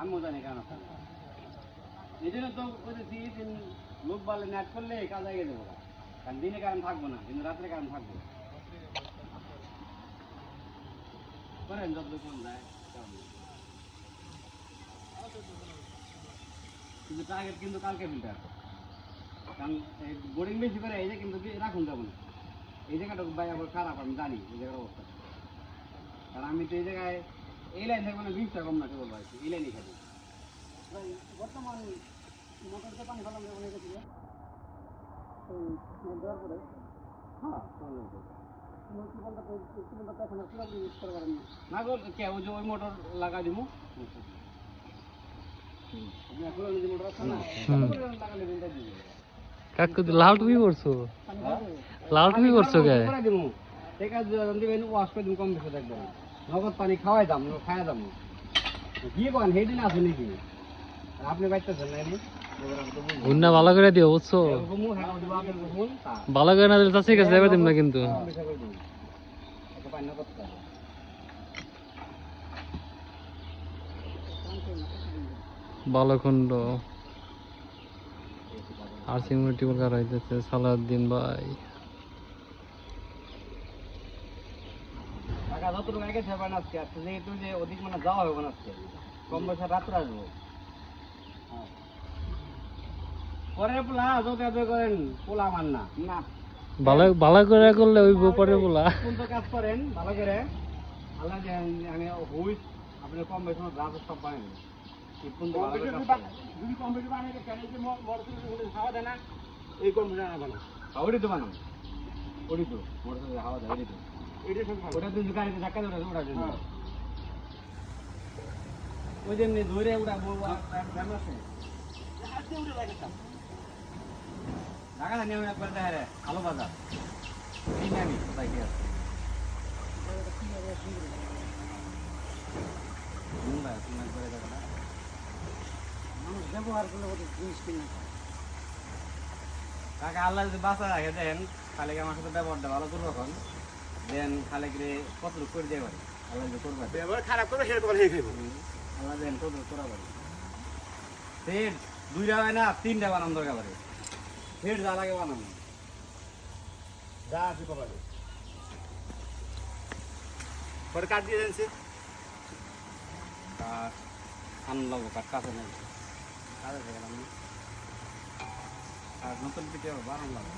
আমিও জানি কেন এই জন্য লোক বলে নেট করলে কাজ আগে দেবো কারণ দিনে কারণ থাকব না কিন্তু রাত্রে কারণ থাকব করেন যত কোন কিন্তু টার্গেট কিন্তু কালকে ফিল্টার কারণ বোর্ডিং বেশি করে এই যে কিন্তু রাখুন যাব না এই জায়গাটা খারাপ, আমি জানি এই জায়গার অবস্থা। কারণ আমি তো এই জায়গায় এই লাইন থেকে মানে বিশটা কম না কেবল ভাই এই লাইনই খাব। বর্তমান মোটরতে পানি ফেলাম দেওয়ার পরে। হ্যাঁ না। গো কে ওই যে ওই মোটর লাগা দিব না কাকু লাল টুপি পরছো লাল টুপি পরছো কে? ঠিক আছে দিবেন ওয়াশ করে দিন কম দেখবেন নগদ পানি খাওয়াই দাম খাওয়া দাম? কি করেন সেইদিন আছে নাকি? আপনি না ভালো করে দিও বুঝছ? হ্যাঁ ভালো করে না দিলে যাবে না কিন্তু। দিন বালখণ্ড আর সিমিউনিটি বলকার হইতেছে? সালাউদ্দিন ভাই। যতটুকু আগে যাবেন আজকে আজকে যেহেতু যে অধিক মানে যাওয়া হবে না আজকে। কম বয়সে রাত্রে আসব। পরে পোলা যত এত করেন পোলা আমার না। না। ভালো ভালো করে করলে ওই পরে বলা কোন তো কাজ করেন ভালো করে। আল্লাহ আমি হুইস আপনি কম বেশি রাত সব পারেন। যদি যে হাওয়া দেয় না এই হ্যাঁ, ওটাই তো বানাম ওটাই তো মোটরসাইকেল হাওয়া দেয় তো। ওটা তুই গাড়িতে ধাক্কা দেবে ওটা জন্য ওই যেমনি ধরে ওটা ব্যায়াম আছে। ঢাকা জানি আমি একবার দেখে রে আলো বাজার। এই নিয়ে আমি কোথায় কি আছে? মুম্বাই তুমি একবারে দেখো না। মানুষ ব্যবহার করলে কত জিনিস কিনে কাকা আল্লাহ যদি বাঁচা রাখে দেন তাহলে আমার সাথে ব্যবহারটা ভালো করব এখন? দেন খালে গিয়ে কত করে দিয়ে পারে? আল্লাহ যদি করবে ব্যবহার খারাপ করে সেটা তোমার খাইব আল্লাহ দেন কত করা পারে। সেট দুইটা হয় না তিনটা বানাম দরকার পারে সেট যা লাগে বানাম যা আছে কমাবে পরে কাট দিয়ে কাঠ আনন্দ লাগবো কাঠ কাছে নেই। কাজে গেলাম আর নতুন পিঠে বানাম লাগবে।